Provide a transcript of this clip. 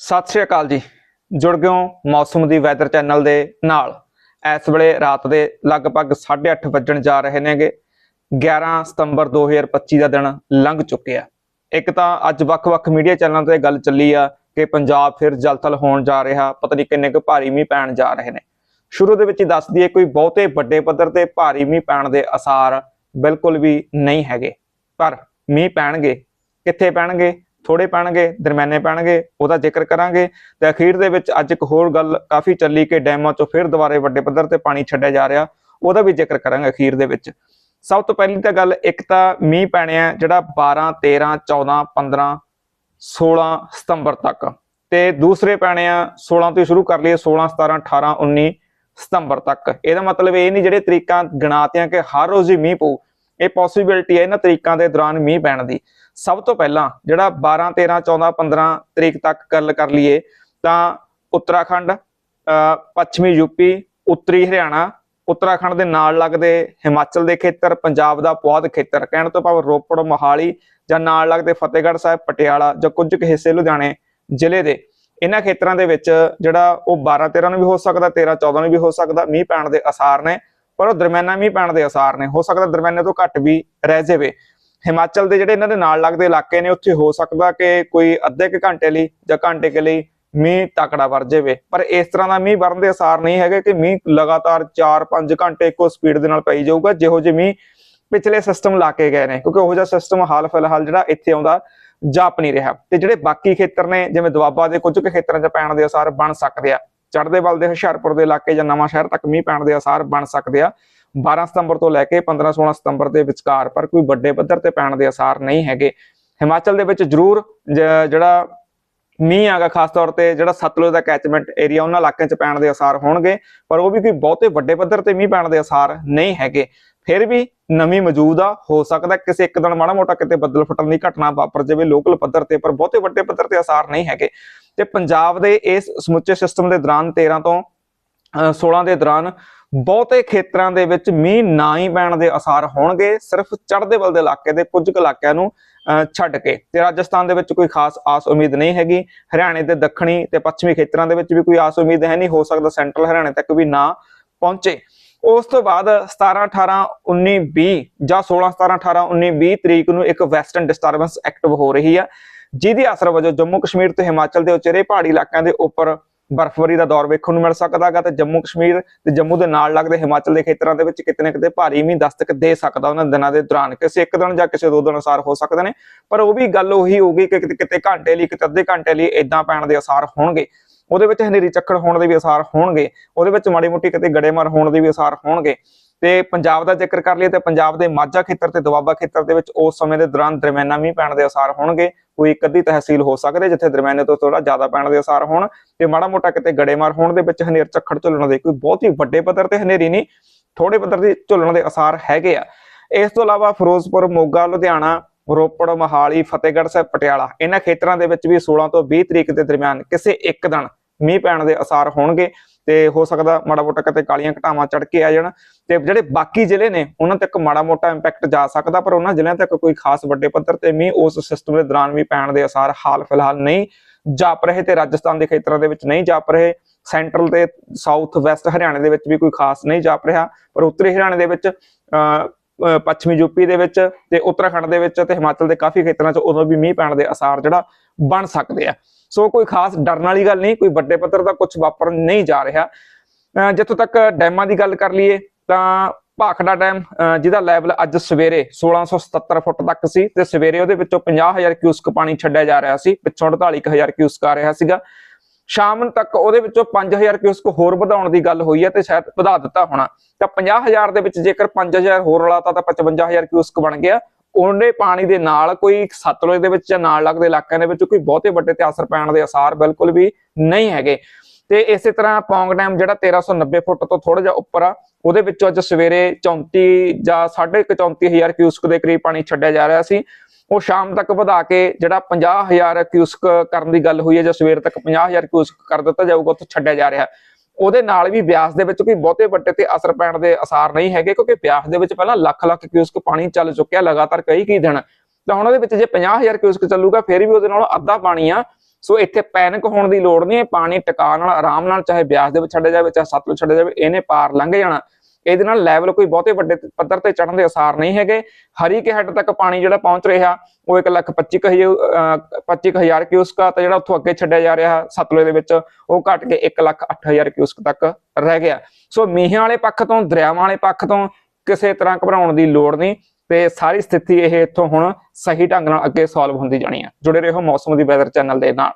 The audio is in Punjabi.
ਸਤਿ ਸ਼੍ਰੀ ਅਕਾਲ ਜੀ। ਜੁੜ ਗਏ ਹੋ ਮੌਸਮ ਦੀ ਵੈਦਰ ਚੈਨਲ ਦੇ ਨਾਲ। ਇਸ ਵੇਲੇ ਰਾਤ ਦੇ ਲਗਭਗ 8:30 ਵੱਜਣ ਜਾ ਰਹੇ ਨੇਗੇ। 11 ਸਤੰਬਰ 2025 ਦਾ ਦਿਨ ਲੰਘ ਚੁੱਕਿਆ ਇੱਕ ਤਾਂ ਅੱਜ ਵੱਖ-ਵੱਖ ਮੀਡੀਆ ਚੈਨਲਾਂ ਤੇ ਗੱਲ ਚੱਲੀ ਆ ਕਿ ਪੰਜਾਬ ਫਿਰ ਜਲਥਲ ਹੋਣ ਜਾ ਰਿਹਾ। ਪਤਾ ਨਹੀਂ ਕਿੰਨੇ ਕੁ ਭਾਰੀ ਮੀਂਹ ਪੈਣ ਜਾ ਰਹੇ ਨੇ। ਸ਼ੁਰੂ ਦੇ ਵਿੱਚ ਹੀ ਦੱਸ ਦਈਏ ਕੋਈ ਬਹੁਤੇ ਵੱਡੇ ਪੱਧਰ ਤੇ ਭਾਰੀ ਮੀਂਹ ਪੈਣ ਦੇ ਅਸਾਰ ਬਿਲਕੁਲ ਵੀ ਨਹੀਂ ਹੈਗੇ। ਪਰ ਮੀਂਹ ਪੈਣਗੇ। ਕਿੱਥੇ ਪੈਣਗੇ? ਥੋੜੇ ਪੈਣਗੇ, ਦਰਮਿਆਨੇ ਪੈਣਗੇ, ਉਹਦਾ ਜ਼ਿਕਰ ਕਰਾਂਗੇ। ਤੇ ਅਖੀਰ ਦੇ ਵਿੱਚ ਅੱਜ ਇੱਕ ਹੋਰ ਗੱਲ ਕਾਫੀ ਚੱਲੀ ਕਿ ਡੈਮਾਂ ਚੋਂ ਫਿਰ ਦੁਬਾਰੇ ਵੱਡੇ ਪੱਧਰ ਤੇ ਪਾਣੀ ਛੱਡਿਆ ਜਾ ਰਿਹਾ, ਉਹਦਾ ਵੀ ਜ਼ਿਕਰ ਕਰਾਂਗੇ ਅਖੀਰ ਦੇ ਵਿੱਚ। ਸਭ ਤੋਂ ਪਹਿਲੀ ਤਾਂ ਗੱਲ, ਇੱਕ ਤਾਂ ਮੀਂਹ ਪੈਣੇ ਆ ਜਿਹੜਾ 12 13 14 15 16 ਸਤੰਬਰ ਤੱਕ। ਤੇ ਦੂਸਰੇ ਪੈਣੇ ਆ 16 ਤੋਂ ਸ਼ੁਰੂ ਕਰ ਲਈਏ 16 17 18 19 ਸਤੰਬਰ ਤੱਕ। ਇਹਦਾ ਮਤਲਬ ਇਹ ਨਹੀਂ ਜਿਹੜੇ ਤਰੀਕਾਂ ਗਿਣਾਤੀਆਂ ਕਿ ਹਰ ਰੋਜ਼ ਹੀ ਮੀਂਹ ਪਊ, ਇਹ ਪੋਸਿਬਿਲਿਟੀ ਹੈ ਇਹਨਾਂ ਤਰੀਕਾਂ ਦੇ ਦੌਰਾਨ ਮੀਂਹ ਪੈਣ ਦੀ। ਸਭ ਤੋਂ ਪਹਿਲਾਂ ਜਿਹੜਾ 12 13 14 15 ਤਰੀਕ ਤੱਕ ਗੱਲ ਕਰ ਲਈਏ, ਤਾਂ ਉੱਤਰਾਖੰਡ, ਅਹ ਪੱਛਮੀ ਯੂਪੀ, ਉੱਤਰੀ ਹਰਿਆਣਾ, ਉੱਤਰਾਖੰਡ ਦੇ ਨਾਲ ਲੱਗਦੇ ਹਿਮਾਚਲ ਦੇ ਖੇਤਰ, ਪੰਜਾਬ ਦਾ ਪੁਆਧ ਖੇਤਰ, ਕਹਿਣ ਤੋਂ ਭਾਵ ਰੋਪੜ, ਮੋਹਾਲੀ ਜਾਂ ਨਾਲ ਲੱਗਦੇ ਫਤਿਹਗੜ੍ਹ ਸਾਹਿਬ, ਪਟਿਆਲਾ ਜਾਂ ਕੁਝ ਕੁ ਹਿੱਸੇ ਲੁਧਿਆਣੇ ਜ਼ਿਲ੍ਹੇ ਦੇ। ਇਹਨਾਂ ਖੇਤਰਾਂ ਦੇ ਵਿੱਚ ਜਿਹੜਾ ਉਹ 12 13 ਨੂੰ ਵੀ ਹੋ ਸਕਦਾ 13 14 ਨੂੰ ਵੀ ਹੋ ਸਕਦਾ, ਮੀਂਹ ਪੈਣ ਦੇ ਅਸਾਰ ਨੇ, ਪਰ ਉਹ ਦਰਮਿਆਨਾ ਮੀਂਹ ਪੈਣ ਦੇ ਅਸਾਰ ਨੇ। ਹੋ ਸਕਦਾ ਦਰਮਿਆਨੇ ਤੋਂ ਘੱਟ ਵੀ ਰਹਿ ਜਾਵੇ। ਹਿਮਾਚਲ ਦੇ ਜਿਹੜੇ ਇਹਨਾਂ ਦੇ ਨਾਲ ਲੱਗਦੇ ਇਲਾਕੇ ਨੇ, ਉੱਥੇ ਹੋ ਸਕਦਾ ਕਿ ਕੋਈ ਅੱਧੇ ਕੁ ਘੰਟੇ ਲਈ ਜਾਂ ਘੰਟੇ ਕੇ ਲਈ ਮੀਂਹ ਤਕੜਾ ਵਰ ਜਾਵੇ। ਪਰ ਇਸ ਤਰ੍ਹਾਂ ਦਾ ਮੀਂਹ ਵਰਨ ਦੇ ਅਸਾਰ ਨਹੀਂ ਹੈਗੇ ਕਿ ਮੀਂਹ ਲਗਾਤਾਰ 4-5 ਘੰਟੇ ਇੱਕੋ ਸਪੀਡ ਦੇ ਨਾਲ ਪਈ ਜਾਊਗਾ, ਜਿਹੋ ਜਿਹੇ ਮੀਂਹ ਪਿਛਲੇ ਸਿਸਟਮ ਲਾ ਕੇ ਗਏ ਨੇ, ਕਿਉਂਕਿ ਉਹ ਜਿਹਾ ਸਿਸਟਮ ਹਾਲ ਫਿਲਹਾਲ ਜਿਹੜਾ ਇੱਥੇ ਆਉਂਦਾ ਜਾਪ ਨਹੀਂ ਰਿਹਾ। ਤੇ ਜਿਹੜੇ ਬਾਕੀ ਖੇਤਰ ਨੇ, ਜਿਵੇਂ ਦੁਆਬਾ ਦੇ ਕੁਝ ਕੁ ਖੇਤਰਾਂ 'ਚ ਪੈਣ ਦੇ ਅਸਾਰ ਬਣ ਸਕਦੇ ਆ, ਚੜ੍ਹਦੇ ਵੱਲ ਦੇ ਹੁਸ਼ਿਆਰਪੁਰ ਦੇ ਇਲਾਕੇ ਜਾਂ ਨਵਾਂ ਸ਼ਹਿਰ ਤੱਕ ਮੀਂਹ ਪੈਣ ਦੇ ਅਸਾਰ ਬਣ ਸਕਦੇ ਆ। 12 ਸਤੰਬਰ ਤੋਂ ਲੈ ਕੇ 15 16 ਸਤੰਬਰ ਦੇ ਵਿਚਕਾਰ, ਪਰ ਕੋਈ ਵੱਡੇ ਪੱਧਰ ਤੇ ਪੈਣ ਦੇ ਅਸਾਰ ਨਹੀਂ ਹੈਗੇ। ਹਿਮਾਚਲ ਦੇ ਵਿੱਚ ਜ਼ਰੂਰ ਜਿਹੜਾ ਮੀਂਹ ਆਗਾ, ਖਾਸ ਤੌਰ ਤੇ ਜਿਹੜਾ ਸਤਲੁਜ ਦਾ ਕੈਚਮੈਂਟ ਏਰੀਆ ਉਹਨਾਂ ਇਲਾਕਿਆਂ 'ਚ ਪੈਣ ਦੇ ਅਸਾਰ ਹੋਣਗੇ, ਪਰ ਉਹ ਵੀ ਕੋਈ ਬਹੁਤੇ ਵੱਡੇ ਪੱਧਰ ਤੇ ਮੀਂਹ ਪੈਣ ਦੇ ਅਸਾਰ ਨਹੀਂ ਹੈਗੇ। ਫਿਰ ਵੀ ਨਮੀ ਮੌਜੂਦ ਆ, ਹੋ ਸਕਦਾ ਕਿਸੇ ਇੱਕ ਦਿਨ ਮਾੜਾ ਮੋਟਾ ਕਿਤੇ ਬੱਦਲ ਫਟਣ ਦੀ ਘਟਨਾ ਵਾਪਰ ਜਾਵੇ ਲੋਕਲ ਪੱਧਰ ਤੇ, ਪਰ ਬਹੁਤੇ ਵੱਡੇ ਪੱਧਰ ਤੇ ਅਸਾਰ ਨਹੀਂ ਹੈਗੇ। ਤੇ ਪੰਜਾਬ ਦੇ ਇਸ ਸਮੁੱਚੇ ਸਿਸਟਮ ਦੇ ਦੌਰਾਨ 13 ਤੋਂ ਅਹ 16 ਦੇ ਦੌਰਾਨ ਬਹੁਤੇ ਖੇਤਰਾਂ ਦੇ ਵਿੱਚ ਮੀਂਹ ਨਾ ਹੀ ਪੈਣ ਦੇ ਅਸਾਰ ਹੋਣਗੇ, ਸਿਰਫ ਚੜ੍ਹਦੇ ਵੱਲ ਦੇ ਇਲਾਕੇ ਦੇ ਕੁਝ ਕੁ ਇਲਾਕਿਆਂ ਨੂੰ ਛੱਡ ਕੇ। ਤੇ ਰਾਜਸਥਾਨ ਦੇ ਵਿੱਚ ਕੋਈ ਖਾਸ ਆਸ ਉਮੀਦ ਨਹੀਂ ਹੈਗੀ। ਹਰਿਆਣੇ ਦੇ ਦੱਖਣੀ ਤੇ ਪੱਛਮੀ ਖੇਤਰਾਂ ਦੇ ਵਿੱਚ ਵੀ ਕੋਈ ਆਸ ਉਮੀਦ ਹੈ ਨਹੀਂ। ਹੋ ਸਕਦਾ ਸੈਂਟਰਲ ਹਰਿਆਣੇ ਤੱਕ ਵੀ ਨਾ ਪਹੁੰਚੇ। ਉਸ ਤੋਂ ਬਾਅਦ 17 18 19 20 ਜਾਂ 16 17 18 19 20 ਤਰੀਕ ਨੂੰ ਇੱਕ ਵੈਸਟਰਨ ਡਿਸਟਰਬੈਂਸ ਐਕਟਿਵ ਹੋ ਰਹੀ ਹੈ ਜਿਹਦੀ ਅਸਰ ਵਜੋਂ ਜੰਮੂ ਕਸ਼ਮੀਰ ਤੇ ਹਿਮਾਚਲ ਦੇ ਉਚੇਰੇ ਪਹਾੜੀ ਇਲਾਕਿਆਂ ਦੇ ਉੱਪਰ ਬਰਫ਼ਬਾਰੀ ਦਾ ਦੌਰ ਵੇਖਣ ਨੂੰ ਮਿਲ ਸਕਦਾ ਹੈਗਾ ਤੇ ਜੰਮੂ ਕਸ਼ਮੀਰ ਤੇ ਜੰਮੂ ਦੇ ਨਾਲ ਲੱਗਦੇ ਹਿਮਾਚਲ ਦੇ ਖੇਤਰਾਂ ਦੇ ਵਿੱਚ ਕਿਤੇ ਨਾ ਕਿਤੇ ਭਾਰੀ ਮੀਂਹ ਦਸਤਕ ਦੇ ਸਕਦਾ ਉਹਨਾਂ ਦਿਨਾਂ ਦੇ ਦੌਰਾਨ। ਕਿਸੇ ਇੱਕ ਦਿਨ ਜਾਂ ਕਿਸੇ ਦੋ ਦਿਨ ਅਸਾਰ ਹੋ ਸਕਦੇ ਨੇ, ਪਰ ਉਹ ਵੀ ਗੱਲ ਉਹੀ ਹੋਊਗੀ ਕਿ ਕਿਤੇ ਕਿਤੇ ਘੰਟੇ ਲਈ, ਕਿਤੇ ਅੱਧੇ ਘੰਟੇ ਲਈ ਇਦਾਂ ਪੈਣ ਦੇ ਅਸਾਰ ਹੋਣਗੇ। ਉਹਦੇ ਵਿੱਚ ਹਨੇਰੀ ਚੱਕੜ ਹੋਣ ਦੇ ਵੀ ਅਸਾਰ ਹੋਣਗੇ, ਉਹਦੇ ਵਿੱਚ ਮਾੜੀ ਮੋਟੀ ਕਿਤੇ ਗੜੇਮਾਰ ਹੋਣ ਦੇ ਵੀ ਅਸਾਰ ਹੋਣਗੇ। ਤੇ ਪੰਜਾਬ ਦਾ ਜ਼ਿਕਰ ਕਰ ਲਈਏ ਤੇ ਪੰਜਾਬ ਦੇ ਮਾਝਾ ਖੇਤਰ ਤੇ ਦੁਆਬਾ ਖੇਤਰ ਦੇ ਵਿੱਚ ਉਸ ਸਮੇਂ ਦੇ ਦੌਰਾਨ ਦਰਮਿਆਨਾ ਮੀਂਹ ਪੈਣ ਦੇ ਅਸਾਰ ਹੋਣਗੇ। ਕੋਈ ਇੱਕ ਅੱਧੀ ਤਹਿਸੀਲ ਹੋ ਸਕਦੇ ਜਿੱਥੇ ਦਰਮਿਆਨੇ ਤੋਂ ਥੋੜਾ ਜ਼ਿਆਦਾ ਪੈਣ ਦੇ ਅਸਾਰ ਹੋਣ ਤੇ ਮਾੜਾ ਮੋਟਾ ਕਿਤੇ ਗੜੇਮਾਰ ਹੋਣ ਦੇ ਵਿੱਚ ਹਨੇਰ ਝੱਖੜ ਝੁੱਲਣ ਦੇ ਕੋਈ ਬਹੁਤ ਹੀ ਵੱਡੇ ਪੱਧਰ ਤੇ ਹਨੇਰੀ ਨਹੀਂ ਥੋੜੇ ਪੱਧਰ ਦੇ ਝੁੱਲਣ ਦੇ ਅਸਾਰ ਹੈਗੇ ਆ। ਇਸ ਤੋਂ ਇਲਾਵਾ ਫਿਰੋਜ਼ਪੁਰ, ਮੋਗਾ, ਲੁਧਿਆਣਾ, ਰੋਪੜ, ਮਹਾਲੀ, ਫਤਿਹਗੜ੍ਹ ਸਾਹਿਬ, ਪਟਿਆਲਾ, ਇਹਨਾਂ ਖੇਤਰਾਂ ਦੇ ਵਿੱਚ ਵੀ 16 ਤੋਂ 20 ਤਰੀਕ ਦੇ ਦਰਮਿਆਨ ਕਿਸੇ ਇੱਕ ਦਿਨ ਮੀਂਹ ਪੈਣ ਦੇ ਅਸਾਰ ਹੋਣਗੇ ਤੇ ਹੋ ਸਕਦਾ ਮਾੜਾ ਮੋਟਾ ਕਿਤੇ ਕਾਲੀਆਂ ਘਟਾਵਾਂ ਚੜ ਕੇ ਆ ਜਾਣ ਤੇ ਜਿਹੜੇ ਬਾਕੀ ਜ਼ਿਲ੍ਹੇ ਨੇ ਉਹਨਾਂ ਤੱਕ ਮਾੜਾ ਮੋਟਾ ਇੰਪੈਕਟ ਜਾ ਸਕਦਾ ਪਰ ਉਹਨਾਂ ਜ਼ਿਲ੍ਹਿਆਂ ਤੱਕ ਕੋਈ ਖਾਸ ਵੱਡੇ ਪੱਧਰ ਤੇ ਮੀਂਹ ਉਸ ਸਿਸਟਮ ਦੇ ਦੌਰਾਨ ਵੀ ਪੈਣ ਦੇ ਅਸਾਰ ਹਾਲ ਫਿਲਹਾਲ ਨਹੀਂ ਜਾਪ ਰਹੇ ਤੇ ਰਾਜਸਥਾਨ ਦੇ ਖੇਤਰਾਂ ਦੇ ਵਿੱਚ ਨਹੀਂ ਜਾਪ ਰਹੇ ਸੈਂਟਰਲ ਤੇ ਸਾਊਥ ਵੈਸਟ ਹਰਿਆਣੇ ਦੇ ਵਿੱਚ ਵੀ ਕੋਈ ਖਾਸ ਨਹੀਂ ਜਾਪ ਰਿਹਾ ਪਰ ਉੱਤਰੀ ਹਰਿਆਣੇ ਦੇ ਵਿੱਚ ਅਹ, ਪੱਛਮੀ ਯੂਪੀ ਦੇ ਵਿੱਚ ਤੇ ਉੱਤਰਾਖੰਡ ਦੇ ਵਿੱਚ ਤੇ ਹਿਮਾਚਲ ਦੇ ਕਾਫੀ ਖੇਤਰਾਂ 'ਚ ਉਦੋਂ ਵੀ ਮੀਂਹ ਪੈਣ ਦੇ ਅਸਾਰ ਜਿਹੜਾ ਬਣ ਸਕਦੇ ਆ। ਸੋ ਕੋਈ ਖਾਸ ਡਰਨ ਵਾਲੀ ਗੱਲ ਨਹੀਂ, ਕੋਈ ਵੱਡੇ ਪੱਧਰ ਦਾ ਕੁਝ ਵਾਪਰਨ ਨਹੀਂ ਜਾ ਰਿਹਾ। ਅਹ ਜਿੱਥੋਂ ਤੱਕ ਡੈਮਾਂ ਦੀ ਗੱਲ ਕਰ ਲਈਏ ਤਾਂ ਭਾਖੜਾ ਡੈਮ, ਅਹ ਜਿਹਦਾ ਲੈਵਲ ਅੱਜ ਸਵੇਰੇ 1677 ਫੁੱਟ ਤੱਕ ਸੀ ਤੇ ਸਵੇਰੇ ਉਹਦੇ ਵਿੱਚੋਂ 50000 ਕਿਊਸਕ ਪਾਣੀ ਛੱਡਿਆ ਜਾ ਰਿਹਾ ਸੀ, ਪਿੱਛੋਂ 48000 ਕਿਊਸਕ ਆ ਰਿਹਾ ਸੀਗਾ। ਸ਼ਾਮ ਤੱਕ ਉਹਦੇ ਵਿੱਚੋਂ 5000 ਕਿਊਸਕ ਹੋਰ ਵਧਾਉਣ ਦੀ ਗੱਲ ਹੋਈ ਹੈ ਤੇ ਸ਼ਾਇਦ ਵਧਾ ਦਿੱਤਾ ਹੋਣਾ। ਤਾਂ 50000 ਦੇ ਵਿੱਚ ਜੇਕਰ 5000 ਹੋਰ ਲਾਤਾ ਤਾਂ 55000 ਕਿਊਸਕ ਬਣ ਗਿਆ। ਉਹਨੇ ਪਾਣੀ ਦੇ ਨਾਲ ਕੋਈ ਸਤਲੁਜ ਦੇ ਵਿੱਚ ਜਾਂ ਨਾਲ ਲੱਗਦੇ ਇਲਾਕਿਆਂ ਦੇ ਵਿੱਚ ਕੋਈ ਬਹੁਤੇ ਵੱਡੇ ਤੇ ਅਸਰ ਪੈਣ ਦੇ ਅਸਾਰ ਬਿਲਕੁਲ ਵੀ ਨਹੀਂ ਹੈਗੇ। ਤੇ ਇਸੇ ਤਰ੍ਹਾਂ ਪੌਂਗ ਡੈਮ ਜਿਹੜਾ 1390 ਫੁੱਟ ਤੋਂ ਥੋੜਾ ਜਿਹਾ ਉੱਪਰ ਆ, ਉਹਦੇ ਵਿੱਚੋਂ ਅੱਜ ਸਵੇਰੇ 34 ਜਾਂ 34000 ਕਿਊਸਕ ਦੇ ਕਰੀਬ ਪਾਣੀ ਛੱਡਿਆ ਜਾ ਰਿਹਾ ਸੀ। ਉਹ ਸ਼ਾਮ ਤੱਕ ਵਧਾ ਕੇ ਜਿਹੜਾ 50000 ਕਿਊਸਕ ਕਰਨ ਦੀ ਗੱਲ ਹੋਈ ਹੈ, ਜਾਂ ਸਵੇਰ ਤੱਕ 50000 ਕਿਊਸਕ ਕਰ ਦਿੱਤਾ ਜਾਊਗਾ, ਉੱਥੇ ਛੱਡਿਆ ਜਾ ਰਿਹਾ। ਉਹਦੇ ਨਾਲ ਵੀ ਬਿਆਸ ਦੇ ਵਿੱਚ ਕੋਈ ਬਹੁਤੇ ਵੱਡੇ ਤੇ ਅਸਰ ਪੈਣ ਦੇ ਅਸਾਰ ਨਹੀਂ ਹੈਗੇ, ਕਿਉਂਕਿ ਬਿਆਸ ਦੇ ਵਿੱਚ ਪਹਿਲਾਂ ਲੱਖ ਲੱਖ ਕਿਊਸਕ ਪਾਣੀ ਚੱਲ ਚੁੱਕਿਆ, ਲਗਾਤਾਰ ਕਈ ਕਈ ਦਿਨ। ਤਾਂ ਹੁਣ ਉਹਦੇ ਵਿੱਚ ਜੇ 50000 ਕਿਊਸਕ ਚੱਲੂਗਾ, ਫਿਰ ਵੀ ਉਹਦੇ ਨਾਲੋਂ ਅੱਧਾ ਪਾਣੀ ਆ। ਸੋ ਇੱਥੇ ਪੈਨਿਕ ਹੋਣ ਦੀ ਲੋੜ ਨਹੀਂ ਹੈ ਪਾਣੀ ਟਿਕਾ ਨਾਲ, ਆਰਾਮ ਨਾਲ, ਚਾਹੇ ਬਿਆਸ ਦੇ ਵਿੱਚ ਛੱਡਿਆ ਜਾਵੇ, ਚਾਹੇ ਸਤਲੁਜ ਛੱਡਿਆ ਜਾਵੇ, ਇਹਨੇ ਪਾਰ ਲੰਘ ਜਾਣਾ। ਇਹਦੇ ਨਾਲ ਲੈਵਲ ਕੋਈ ਬਹੁਤੇ ਵੱਡੇ ਪੱਧਰ ਤੇ ਚੜਨ ਦੇ ਅਸਾਰ ਨਹੀਂ ਹੈਗੇ। ਹਰੀ ਕੇ ਹੈੱਡ ਤੱਕ ਪਾਣੀ ਜਿਹੜਾ ਪਹੁੰਚ ਰਿਹਾ ਉਹ 1,25,000 ਕਿਊਸਕ ਆ ਤਾਂ ਜਿਹੜਾ ਉੱਥੋਂ ਅੱਗੇ ਛੱਡਿਆ ਜਾ ਰਿਹਾ ਸਤਲੁਜ ਦੇ ਵਿੱਚ ਉਹ ਘਟ ਕੇ 1,08,000 ਕਿਊਸਕ ਤੱਕ ਰਹਿ ਗਿਆ। ਸੋ ਮੀਂਹਾਂ ਵਾਲੇ ਪੱਖ ਤੋਂ ਦਰਿਆਵਾਂ ਵਾਲੇ ਪੱਖ ਤੋਂ ਕਿਸੇ ਤਰ੍ਹਾਂ ਘਬਰਾਉਣ ਦੀ ਲੋੜ ਨਹੀਂ ਤੇ ਸਾਰੀ ਸਥਿਤੀ ਇਹ ਇੱਥੋਂ ਹੁਣ ਸਹੀ ਢੰਗ ਨਾਲ ਅੱਗੇ ਸੋਲਵ ਹੁੰਦੀ ਜਾਣੀ ਹੈ ਜੁੜੇ ਰਹੋ ਮੌਸਮ ਦੀ ਵੈਦਰ ਚੈਨਲ ਦੇ ਨਾਲ।